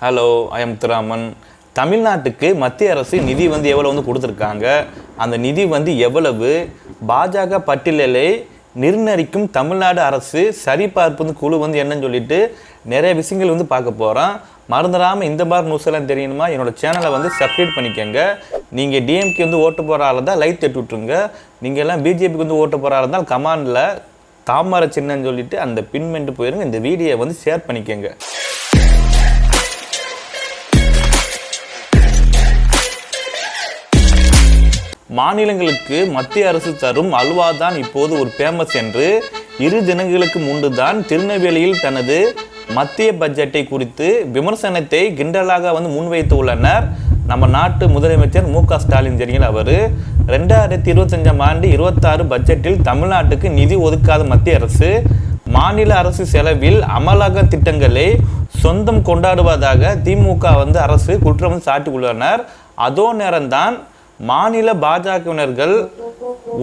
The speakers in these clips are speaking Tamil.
ஹலோ ஐ முத்துராமன் தமிழ்நாட்டுக்கு மத்திய அரசு நிதி வந்து எவ்வளோ வந்து கொடுத்துருக்காங்க? அந்த நிதி வந்து எவ்வளவு? பாஜக பட்டியலை நிர்ணயிக்கும் தமிழ்நாடு அரசு சரிபார்ப்பு குழு வந்து என்னன்னு சொல்லிட்டு நிறைய விஷயங்கள் வந்து பார்க்க போகிறோம் மறந்துடாமல் இந்த மாதிரி நியூஸ் எல்லாம் தெரியணுமா? என்னோட சேனலை வந்து சப்ஸ்கிரைப் பண்ணிக்கோங்க. நீங்கள் டிஎம்கே வந்து ஓட்டு போகிற ஆள் தான் லைக் தட்டி விட்ருங்க நீங்கள் எல்லாம் பிஜேபிக்கு வந்து ஓட்டு போகிற ஆள் தான் கமாண்டில் தாமரை சின்னன்னு சொல்லிட்டு அந்த பின்மெண்ட்டு போயிருங்க. இந்த வீடியோ வந்து ஷேர் பண்ணிக்கோங்க. மாநிலங்களுக்கு மத்திய அரசு தரும் அல்வா தான் இப்போது ஒரு ஃபேமஸ் என்று இரு தினங்களுக்கு முன்பு தான் திருநெல்வேலியில் தனது மத்திய பட்ஜெட்டை குறித்து விமர்சனத்தை கிண்டலாக வந்து முன்வைத்து உள்ளனர் நம்ம நாட்டு முதலமைச்சர் மு க ஸ்டாலின் சரிங்களா அவர் ரெண்டாயிரத்தி இருபத்தஞ்சாம் ஆண்டு இருபத்தாறு பட்ஜெட்டில் தமிழ்நாட்டுக்கு நிதி ஒதுக்காத மத்திய அரசு மாநில அரசு செலவில் அமலாக்க திட்டங்களை சொந்தம் கொண்டாடுவதாக திமுக வந்து அரசு குற்றம் சாட்டியுள்ளனர். அதோ நேரம்தான் மாநில பாஜகவினர்கள்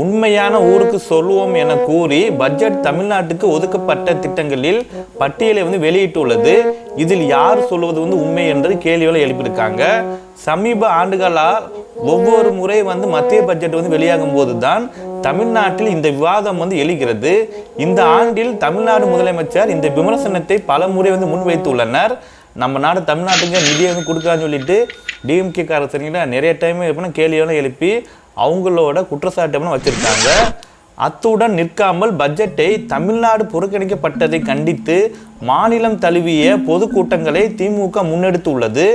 உண்மையான ஊருக்கு சொல்லுவோம் என கூறி பட்ஜெட் தமிழ்நாட்டுக்கு ஒதுக்கப்பட்ட திட்டங்களில் பட்டியலை வந்து வெளியிட்டுள்ளது. இதில் யார் சொல்வது வந்து உண்மை என்று கேள்விகளை எழுப்பியிருக்காங்க. சமீப ஆண்டுகளால் ஒவ்வொரு முறை வந்து மத்திய பட்ஜெட் வந்து வெளியாகும் போது தான் தமிழ்நாட்டில் இந்த விவாதம் வந்து எழுகிறது. இந்த ஆண்டில் தமிழ்நாடு முதலமைச்சர் இந்த விமர்சனத்தை பல முறை வந்து முன்வைத்துள்ளனர். நம்ம நாடு தமிழ்நாட்டுக்கு நிதியை வந்து கொடுக்கலான்னு சொல்லிட்டு டிஎம்கே கார நிறைய டைம் எப்படின்னா கேள்வியெல்லாம் எழுப்பி அவங்களோட குற்றச்சாட்டு எப்படின்னா வச்சுருக்காங்க. அத்துடன் நிற்காமல் பட்ஜெட்டை தமிழ்நாடு புறக்கணிக்கப்பட்டதை கண்டித்து மாநிலம் தழுவிய பொதுக்கூட்டங்களை திமுக முன்னெடுத்துள்ளது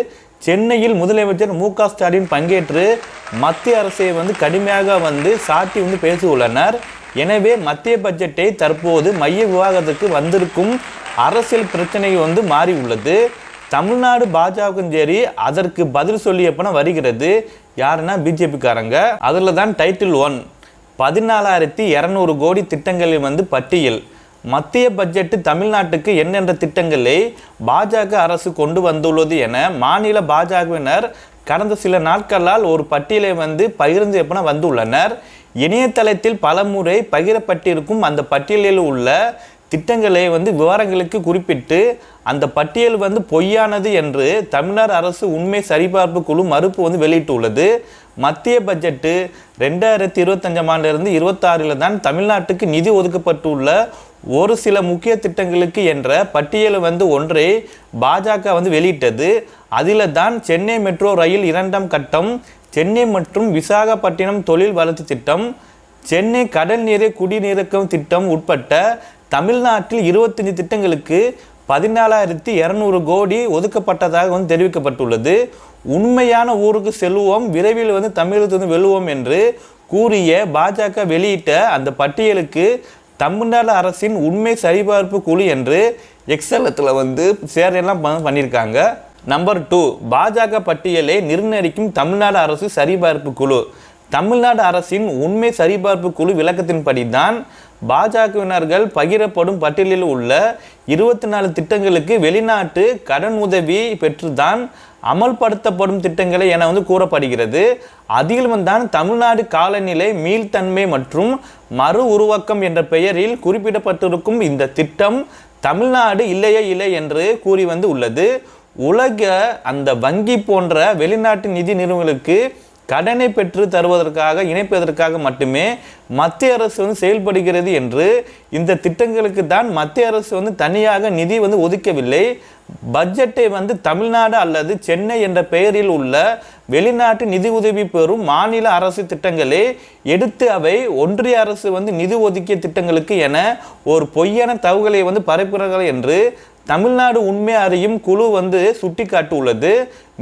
சென்னையில் முதலமைச்சர் மு க ஸ்டாலின் பங்கேற்று மத்திய அரசை வந்து கடுமையாக வந்து சாட்டி வந்து பேசியுள்ளனர். எனவே மத்திய பட்ஜெட்டை தற்போது மைய விவாதத்துக்கு வந்திருக்கும் அரசியல் பிரச்சனை வந்து மாறி உள்ளது தமிழ்நாடு பாஜகவும் சரி அதற்கு பதில் சொல்லி எப்போனா வருகிறது யாருன்னா பிஜேபிக்காரங்க. அதில் தான் டைட்டில் ஒன் பதினாலாயிரத்தி இரநூறு கோடி திட்டங்களில் வந்து பட்டியல். மத்திய பட்ஜெட்டு தமிழ்நாட்டுக்கு என்னென்ற திட்டங்களை பாஜக அரசு கொண்டு வந்துள்ளது என மாநில பாஜகவினர் கடந்த சில நாட்களால் ஒரு பட்டியலை வந்து பகிர்ந்து எப்பன வந்துள்ளனர். இணையதளத்தில் பலமுறை பகிரப்பட்டிருக்கும் அந்த பட்டியலில் உள்ள திட்டங்களை வந்து விவரங்களுக்கு குறிப்பிட்டு அந்த பட்டியல் வந்து பொய்யானது என்று தமிழ்நாடு அரசு உண்மை சரிபார்ப்பு குழு மறுப்பு வந்து வெளியிட்டுள்ளது. மத்திய பட்ஜெட்டு ரெண்டாயிரத்தி இருபத்தஞ்சாம் ஆண்டிலிருந்து இருபத்தாறில் தான் தமிழ்நாட்டுக்கு நிதி ஒதுக்கப்பட்டுள்ள ஒரு சில முக்கிய திட்டங்களுக்கு என்ற பட்டியல் வந்து ஒன்றை பாஜக வந்து வெளியிட்டது. அதில் தான் சென்னை மெட்ரோ ரயில் இரண்டாம் கட்டம் சென்னை மற்றும் விசாகப்பட்டினம் தொழில் வளர்ச்சி திட்டம் சென்னை கடல் நீரை குடிநீரக்கம் திட்டம் உட்பட்ட தமிழ்நாட்டில் இருபத்தஞ்சு திட்டங்களுக்கு பதினாலாயிரத்தி இரநூறு கோடி ஒதுக்கப்பட்டதாக வந்து தெரிவிக்கப்பட்டுள்ளது. உண்மையான ஊருக்கு செல்வோம் விரைவில் வந்து தமிழகத்து வந்து வெல்லுவோம் என்று கூறிய பாஜக வெளியிட்ட அந்த பட்டியலுக்கு தமிழ்நாடு அரசின் உண்மை சரிபார்ப்பு குழு என்று எக்ஸலத்தில் வந்து சேரெல்லாம் பண்ணியிருக்காங்க. நம்பர் டூ பாஜக பட்டியலை நிர்ணயிக்கும் தமிழ்நாடு அரசு சரிபார்ப்பு குழு. தமிழ்நாடு அரசின் உண்மை சரிபார்ப்பு குழு விளக்கத்தின்படி தான் பாஜகவினர்கள் பகிரப்படும் பட்டியலில் உள்ள இருபத்தி நாலு திட்டங்களுக்கு வெளிநாட்டு கடன் உதவி பெற்றுதான் அமல்படுத்தப்படும் திட்டங்களை என வந்து கூறப்படுகிறது. அதிலும் தான் தமிழ்நாடு காலநிலை மீள்தன்மை மற்றும் மறு உருவாக்கம் என்ற பெயரில் குறிப்பிடப்பட்டிருக்கும் இந்த திட்டம் தமிழ்நாடு இல்லையே இல்லை என்று கூறி வந்து உள்ளது. உலக அந்த வங்கி போன்ற வெளிநாட்டு நிதி நிறுவனங்களுக்கு கடனை பெற்று தருவதற்காக இணைப்பதற்காக மட்டுமே மத்திய அரசு வந்து செயல்படுகிறது என்று இந்த திட்டங்களுக்கு தான் மத்திய அரசு வந்து தனியாக நிதி வந்து ஒதுக்கவில்லை. பட்ஜெட்டை வந்து தமிழ்நாடு அல்லது சென்னை என்ற பெயரில் உள்ள வெளிநாட்டு நிதி உதவி பெறும் மாநில அரசு திட்டங்களை எடுத்து அவை ஒன்றிய அரசு வந்து நிதி ஒதுக்கிய திட்டங்களுக்கு என ஒரு பொய்யான தகவலை வந்து பரப்புகிறார்கள் என்று தமிழ்நாடு உண்மை அறியும் குழு வந்து சுட்டிக்காட்டியுள்ளது.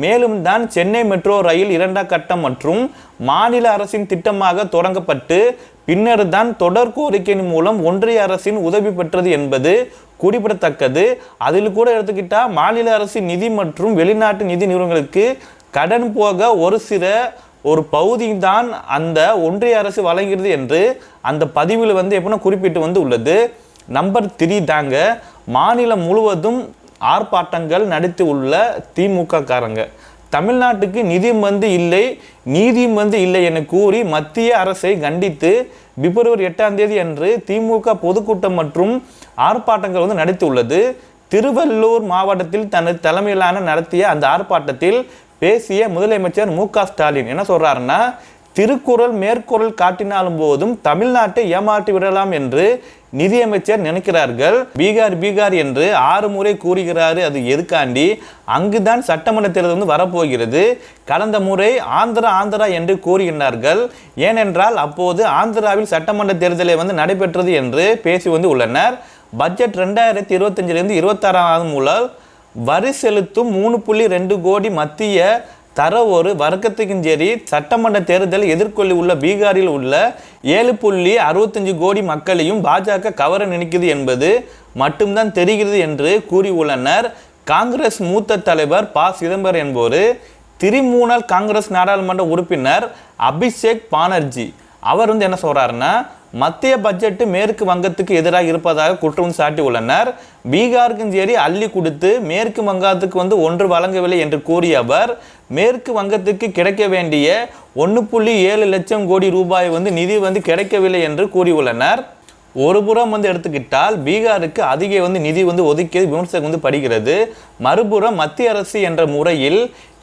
மேலும் தான் சென்னை மெட்ரோ ரயில் இரண்டாம் கட்டம் மற்றும் மாநில அரசின் திட்டமாக தொடங்கப்பட்டு பின்னர் தான் தொடர் கோரிக்கையின் மூலம் ஒன்றிய அரசின் உதவி பெற்றது என்பது குறிப்பிடத்தக்கது. அதில் கூட எடுத்துக்கிட்டால் மாநில அரசின் நிதி மற்றும் வெளிநாட்டு நிதி நிறுவனங்களுக்கு கடன் போக ஒரு சில ஒரு பகுதி தான் அந்த ஒன்றிய அரசு வழங்குகிறது என்று அந்த பதிவில் வந்து எப்படின்னா குறிப்பிட்டு வந்து உள்ளது. நம்பர் த்ரீ தாங்க மாநிலம் முழுவதும் ஆர்ப்பாட்டங்கள் நடத்தி உள்ள திமுக காரங்க தமிழ்நாட்டுக்கு நிதி வந்து இல்லை நீதி வந்து இல்லை என கூறி மத்திய அரசை கண்டித்து பிப்ரவரி எட்டாம் தேதி அன்று திமுக பொதுக்கூட்டம் மற்றும் ஆர்ப்பாட்டங்கள் வந்து நடத்தியுள்ளது திருவள்ளூர் மாவட்டத்தில் தனது தலைமையிலான நடத்திய அந்த ஆர்ப்பாட்டத்தில் பேசிய முதலமைச்சர் மு க ஸ்டாலின் என்ன சொல்கிறாருன்னா திருக்குறள் மேற்குறள் காட்டினாலும் போதும் தமிழ்நாட்டை ஏமாற்றி விடலாம் என்று நிதியமைச்சர் நினைக்கிறார்கள். பீகார் பீகார் என்று ஆறு முறை கூறுகிறாரு. அது எதுக்காண்டி? அங்குதான் சட்டமன்ற தேர்தல் வந்து வரப்போகிறது. கடந்த முறை ஆந்திரா ஆந்திரா என்று கூறுகின்றார்கள். ஏனென்றால் அப்போது ஆந்திராவில் சட்டமன்ற தேர்தலை வந்து நடைபெற்றது என்று பேசி வந்து உள்ளனர். பட்ஜெட் ரெண்டாயிரத்தி இருபத்தஞ்சிலிருந்து இருபத்தாறாம் முதல் வரி செலுத்தும் மூணு புள்ளி ரெண்டு கோடி மத்திய தர ஒரு வர்க்கத்துக்கும் சரி சட்டமன்ற தேர்தலை எதிர்கொள்ளி உள்ள பீகாரில் உள்ள ஏழு புள்ளி அறுபத்தஞ்சு கோடி மக்களையும் பாஜக கவர நினைக்குது என்பது மட்டும்தான் தெரிகிறது என்று கூறியுள்ளனர் காங்கிரஸ் மூத்த தலைவர் ப. சிதம்பரம் என்பவர் திரிமூணல் காங்கிரஸ் நாடாளுமன்ற உறுப்பினர் அபிஷேக் பானர்ஜி. அவர் வந்து என்ன சொல்கிறாருன்னா மத்திய பட்ஜெட் மேற்கு வங்கத்துக்கு எதிராக இருப்பதாக குற்றம் சாட்டி உள்ளனர். பீகாருக்கும் சரி அள்ளி கொடுத்து மேற்கு வங்கத்துக்கு வந்து ஒன்று வழங்கவில்லை என்று கூறிய அவர் மேற்கு வங்கத்துக்கு கிடைக்க வேண்டிய ஒன்று புள்ளி ஏழு லட்சம் கோடி ரூபாய் வந்து நிதி வந்து கிடைக்கவில்லை என்று கூறியுள்ளனர் ஒரு புறம் வந்து எடுத்துக்கிட்டால் பீகாருக்கு அதிக வந்து நிதி வந்து ஒதுக்கியது விமர்சகம் வந்து படுகிறது. மறுபுறம் மத்திய அரசு என்ற முறையில்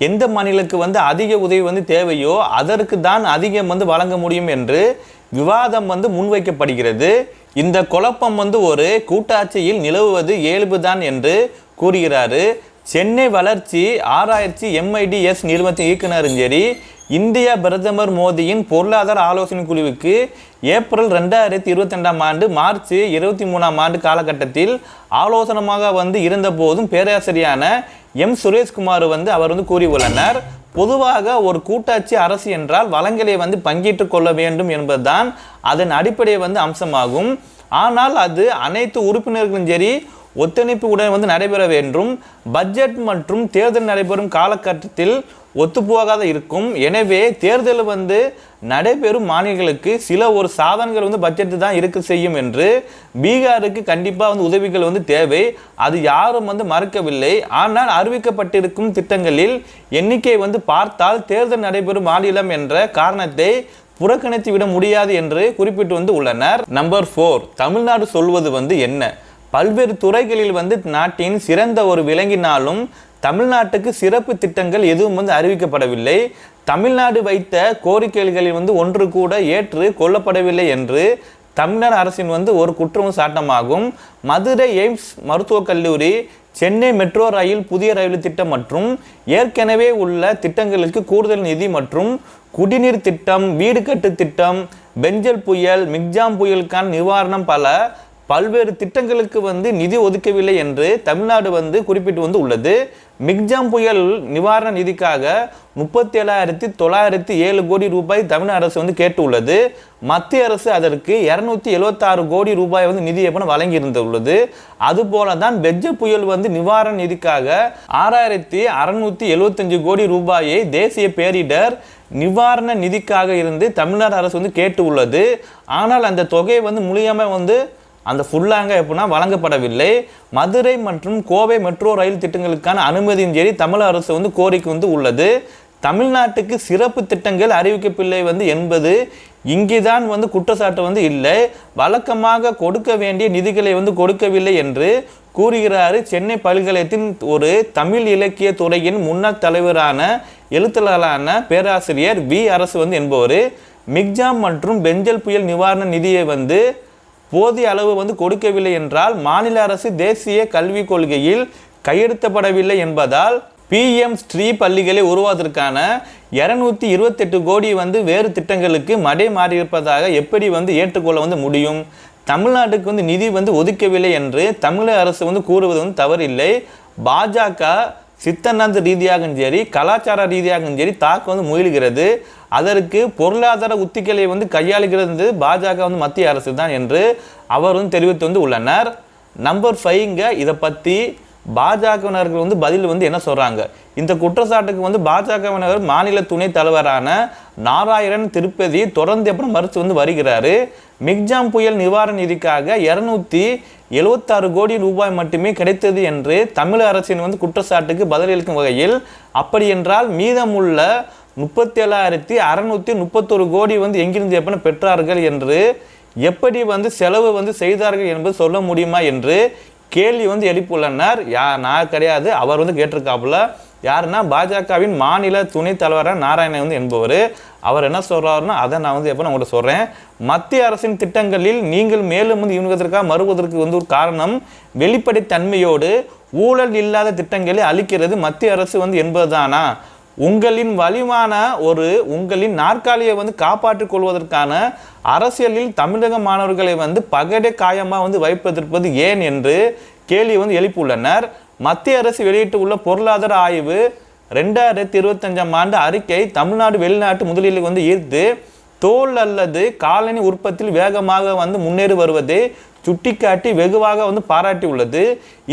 எந்த மாநிலத்துக்கு வந்து அதிக உதவி வந்து தேவையோ அதற்கு தான் அதிகம் வந்து வழங்க முடியும் என்று விவாதம் வந்து முன்வைக்கப்படுகிறது. இந்த குழப்பம் வந்து ஒரு கூட்டாட்சியில் நிலவுவது இயல்புதான் என்று கூறுகிறாரு. சென்னை வளர்ச்சி ஆராய்ச்சி எம்ஐடிஎஸ் நிறுவனத்தின் இயக்குனரும் சரி இந்திய பிரதமர் மோடியின் பொருளாதார ஆலோசனை குழுவுக்கு ஏப்ரல் ரெண்டாயிரத்தி இருபத்தி ரெண்டாம் ஆண்டு மார்ச் இருபத்தி மூணாம் ஆண்டு காலகட்டத்தில் ஆலோசனமாக வந்து இருந்தபோதும் பேராசிரியான எம். சுரேஷ்குமார் வந்து அவர் வந்து கூறியுள்ளனர். பொதுவாக ஒரு கூட்டாட்சி அரசு என்றால் வளங்களை வந்து பங்கிட்டு கொள்ள வேண்டும் என்பதுதான் அதன் அடிப்படை வந்து அம்சமாகும். ஆனால் அது அனைத்து உறுப்பினர்களும் சரி ஒத்துழைப்பு உடன் வந்து நடைபெற வேண்டும். பட்ஜெட் மற்றும் தேர்தல் நடைபெறும் காலகட்டத்தில் ஒத்துப்போகாத இருக்கும். எனவே தேர்தல் வந்து நடைபெறும் மாநிலங்களுக்கு சில ஒரு சாதனங்கள் வந்து பட்ஜெட்டு தான் இருக்க செய்யும் என்று பீகாருக்கு கண்டிப்பாக வந்து உதவிகள் வந்து தேவை. அது யாரும் வந்து மறுக்கவில்லை. ஆனால் அறிவிக்கப்பட்டிருக்கும் திட்டங்களில் எண்ணிக்கை வந்து பார்த்தால் தேர்தல் நடைபெறும் மாநிலம் என்ற காரணத்தை புறக்கணித்து விட முடியாது என்று குறிப்பிட்டு வந்து உள்ளனர். நம்பர் ஃபோர் தமிழ்நாடு சொல்வது வந்து என்ன? பல்வேறு துறைகளில் வந்து நாட்டின் சிறந்த ஒரு விலங்கினாலும் தமிழ்நாட்டுக்கு சிறப்பு திட்டங்கள் எதுவும் வந்து அறிவிக்கப்படவில்லை. தமிழ்நாடு வைத்த கோரிக்கைகளில் வந்து ஒன்று கூட ஏற்று கொள்ளப்படவில்லை என்று தமிழ்நாடு அரசின் வந்து ஒரு குற்றம் சாட்டமாகும். மதுரை எய்ம்ஸ் மருத்துவக் கல்லூரி சென்னை மெட்ரோ ரயில் புதிய ரயில் திட்டம் மற்றும் ஏற்கனவே உள்ள திட்டங்களுக்கு கூடுதல் நிதி மற்றும் குடிநீர் திட்டம் வீடு கட்டு திட்டம் பெஞ்சல் புயல் மிக்ஜாம் புயலுக்கான நிவாரணம் பல பல்வேறு திட்டங்களுக்கு வந்து நிதி ஒதுக்கவில்லை என்று தமிழ்நாடு வந்து குறிப்பிட்டு வந்து உள்ளது. மிக்ஜாம் புயல் நிவாரண நிதிக்காக முப்பத்தி ஏழாயிரத்தி தொள்ளாயிரத்தி ஏழு கோடி ரூபாய் தமிழக அரசு வந்து கேட்டு உள்ளது. மத்திய அரசு அதற்கு இரநூத்தி எழுபத்தாறு கோடி ரூபாய் வந்து நிதி எப்பன வழங்கி இருந்துள்ளது அதுபோல தான் பெஜ்ஜ புயல் வந்து நிவாரண நிதிக்காக ஆறாயிரத்தி அறுநூத்தி எழுபத்தஞ்சு கோடி ரூபாயை தேசிய பேரிடர் நிவாரண நிதிக்காக இருந்து தமிழ்நாடு அரசு வந்து கேட்டு உள்ளது. ஆனால் அந்த தொகை வந்து மூலியமாக வந்து அந்த ஃபுல்லாங்க எப்படின்னா வழங்கப்படவில்லை. மதுரை மற்றும் கோவை மெட்ரோ ரயில் திட்டங்களுக்கான அனுமதியும் சரி தமிழக அரசு வந்து கோரிக்கை வந்து உள்ளது. தமிழ்நாட்டுக்கு சிறப்பு திட்டங்கள் அறிவிக்கவில்லை வந்து என்பது இங்குதான் வந்து குற்றச்சாட்டு வந்து இல்லை. வழக்கமாக கொடுக்க வேண்டிய நிதிகளை வந்து கொடுக்கவில்லை என்று கூறுகிறார் சென்னை பல்கலைக்கழகத்தின் ஒரு தமிழ் இலக்கிய துறையின் முன்னாள் தலைவரான எழுத்தாளரான பேராசிரியர் வி அரசு வந்து என்பவர். மிக்ஜாம் மற்றும் பெஞ்சல் புயல் நிவாரண நிதியை வந்து போதிய அளவு வந்து கொடுக்கவில்லை என்றால் மாநில அரசு தேசிய கல்விக் கொள்கையில் கையெழுத்தப்படவில்லை என்பதால் பிஎம் ஸ்ரீ பள்ளிகளை உருவாவதற்கான இருநூத்தி இருபத்தெட்டு கோடி வந்து வேறு திட்டங்களுக்கு மடை மாறியிருப்பதாக எப்படி வந்து ஏற்றுக்கொள்ள வந்து முடியும்? தமிழ்நாட்டுக்கு வந்து நிதி வந்து ஒதுக்கவில்லை என்று தமிழக அரசு வந்து கூறுவது வந்து தவறில்லை. பாஜக சித்தநாந்த ரீதியாகவும் சரி கலாச்சார ரீதியாகவும் சரி தாக்கு வந்து முயல்கிறது. அதற்கு பொருளாதார உத்திகளை வந்து கையாளுகிறது பாஜக வந்து மத்திய அரசு தான் என்று அவர் வந்து தெரிவித்து வந்து உள்ளனர். நம்பர் ஃபைவ்ங்க இதை பற்றி பாஜகவினர்கள் வந்து பதில் வந்து என்ன சொல்கிறாங்க இந்த குற்றச்சாட்டுக்கு வந்து பாஜகவினர் மாநில துணை தலைவரான நாராயணன் திருப்பதி தொடர்ந்து எப்படி மறுத்து வந்து வருகிறாரு. மிக்ஜாம் புயல் நிவாரண நிதிக்காக இரநூத்தி எழுபத்தாறு கோடி ரூபாய் மட்டுமே கிடைத்தது என்று தமிழக அரசின் வந்து குற்றச்சாட்டுக்கு பதிலளிக்கும் வகையில் அப்படி என்றால் மீதமுள்ள முப்பத்தி ஏழாயிரத்தி முப்பத்தொரு கோடி வந்து எங்கிருந்து எப்பன பெற்றார்கள் என்று எப்படி வந்து செலவு வந்து செய்தார்கள் என்பது சொல்ல முடியுமா என்று கேள்வி வந்து எழுப்பியுள்ளனர். யா நான் கிடையாது அவர் வந்து கேட்டிருக்காப்புல. யாருன்னா பாஜகவின் மாநில துணைத் தலைவரான நாராயணன் வந்து என்பவர். அவர் என்ன சொல்கிறாருன்னா அதை நான் வந்து எப்போ நான் உங்கள்கிட்ட சொல்கிறேன் மத்திய அரசின் திட்டங்களில் நீங்கள் மேலும் வந்து இவனுவதற்காக மறுவதற்கு வந்து ஒரு காரணம் வெளிப்படைத்தன்மையோடு ஊழல் இல்லாத திட்டங்களை அளிக்கிறது மத்திய அரசு வந்து என்பதுதானா? உங்களின் வலிமான ஒரு உங்களின் நாற்காலியை வந்து காப்பாற்றிக் கொள்வதற்கான அரசியலில் தமிழக மாணவர்களை வந்து பகடை காயமாக வந்து வைப்பதற்கு ஏன் என்று கேள்வி வந்து எழுப்பியுள்ளனர். மத்திய அரசு வெளியிட்டு உள்ள பொருளாதார ஆய்வு ரெண்டாயிரத்தி இருபத்தஞ்சாம் ஆண்டு அறிக்கை தமிழ்நாடு வெளிநாட்டு முதலீடுகளை வந்து ஈர்த்து தோல் அல்லது காலனி உற்பத்தியில் வேகமாக வந்து முன்னேறி வருவதை சுட்டிக்காட்டி வெகுவாக வந்து பாராட்டி உள்ளது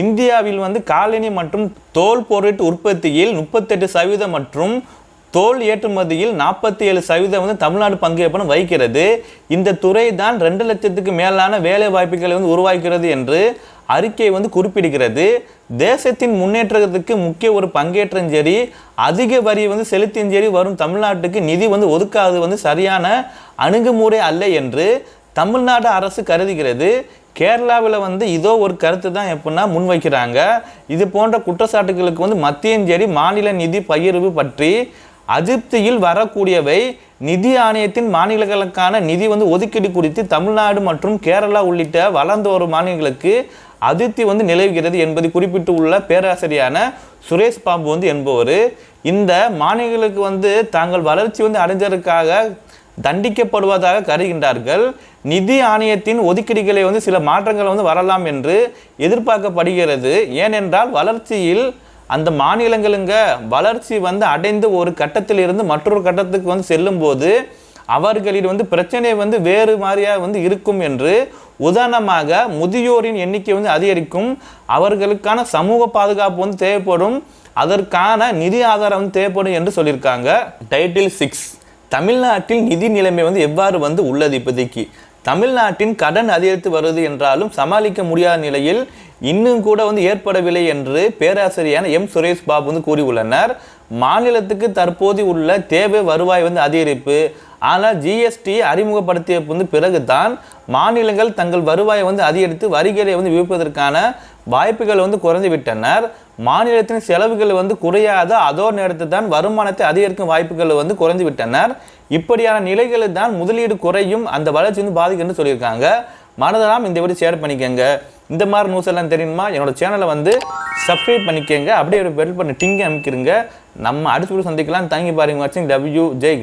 இந்தியாவில் வந்து காலனி மற்றும் தோல் பொருட்டு உற்பத்தியில் முப்பத்தெட்டு சதவீதம் மற்றும் தோல் ஏற்றுமதியில் நாற்பத்தி ஏழு சதவீதம் வந்து தமிழ்நாடு பங்கேற்பு வகிக்கிறது. இந்த துறை தான் ரெண்டு லட்சத்துக்கு மேலான வேலை வாய்ப்புகளை வந்து உருவாக்கிறது என்று அறிக்கை வந்து குறிப்பிடுகிறது. தேசத்தின் முன்னேற்றத்துக்கு முக்கிய ஒரு பங்கேற்றம் சரி அதிக வரி வந்து செலுத்தியும் சரி வரும் தமிழ்நாட்டுக்கு நிதி வந்து ஒதுக்காது வந்து சரியான அணுகுமுறை அல்ல என்று தமிழ்நாடு அரசு கருதுகிறது. கேரளாவில் வந்து இதோ ஒரு கருத்து தான் எப்படின்னா முன்வைக்கிறாங்க. இது போன்ற குற்றச்சாட்டுகளுக்கு வந்து மத்தியும் சரி மாநில நிதி பகிர்வு பற்றி அதிருப்தியில் வரக்கூடியவை நிதி ஆணையத்தின் மாநிலங்களுக்கான நிதி வந்து ஒதுக்கீடு குறித்து தமிழ்நாடு மற்றும் கேரளா உள்ளிட்ட வளர்ந்து வரும் மாநிலங்களுக்கு அதித்தி வந்து நிலவுகிறது என்பதை குறிப்பிட்டு உள்ள பேராசிரியான சுரேஷ் பாபு வந்து என்பவர். இந்த மாநிலங்களுக்கு வந்து தாங்கள் வளர்ச்சி வந்து அடைஞ்சதற்காக தண்டிக்கப்படுவதாக கருகின்றார்கள் நிதி ஆணையத்தின் ஒதுக்கீடுகளை வந்து சில மாற்றங்கள் வந்து வரலாம் என்று எதிர்பார்க்கப்படுகிறது. ஏனென்றால் வளர்ச்சியில் அந்த மாநிலங்களுங்க வளர்ச்சி வந்து அடைந்து ஒரு கட்டத்திலிருந்து மற்றொரு கட்டத்துக்கு வந்து செல்லும்போது அவர்களில் வந்து பிரச்சனை வந்து வேறு மாதிரியாக வந்து இருக்கும் என்று உதாரணமாக முதியோரின் எண்ணிக்கை வந்து அதிகரிக்கும். அவர்களுக்கான சமூக பாதுகாப்பு வந்து தேவைப்படும். அதற்கான நிதி ஆதாரம் வந்து தேவைப்படும் என்று சொல்லியிருக்காங்க. டைட்டில் சிக்ஸ் தமிழ்நாட்டில் நிதி நிலைமை வந்து எவ்வாறு வந்து உள்ளது இப்போதைக்கு? தமிழ்நாட்டின் கடன் அதிகரித்து வருது என்றாலும் சமாளிக்க முடியாத நிலையில் இன்னும் கூட வந்து ஏற்படவில்லை என்று பேராசிரியர் எம். சுரேஷ் பாபு வந்து கூறியுள்ளனர். மாநிலத்துக்கு தற்போது உள்ள தேவை வருவாய் வந்து அதிகரிப்பு. ஆனால் ஜிஎஸ்டி அறிமுகப்படுத்திய வந்து பிறகுதான் மாநிலங்கள் தங்கள் வருவாயை வந்து அதிகரித்து வரிகளை வந்து விதிப்பதற்கான வாய்ப்புகள் வந்து குறைந்து விட்டனர் மாநிலத்தின் செலவுகள் வந்து குறையாத அதோ நேரத்தில் தான் வருமானத்தை அதிகரிக்கும் வாய்ப்புகள் வந்து குறைந்து விட்டனர் இப்படியான நிலைகளில் தான் முதலீடு குறையும் அந்த வளர்ச்சி வந்து பாதிக்குன்னு சொல்லியிருக்காங்க. மனதெல்லாம் இந்த வீடியோ ஷேர் பண்ணிக்கோங்க. இந்த மாதிரி நியூஸ் எல்லாம் தெரியுமா? என்னோட சேனலை வந்து சப்ஸ்கிரைப் பண்ணிக்கோங்க. அப்படியே ஒரு பெல் பண்ணி டிங்க அமைக்கிறங்க நம்ம அடுத்த வீடியோ சந்திக்கலாம். தங்கி பாருங்க. வாட்சிங் டபிள்யூ ஜெய்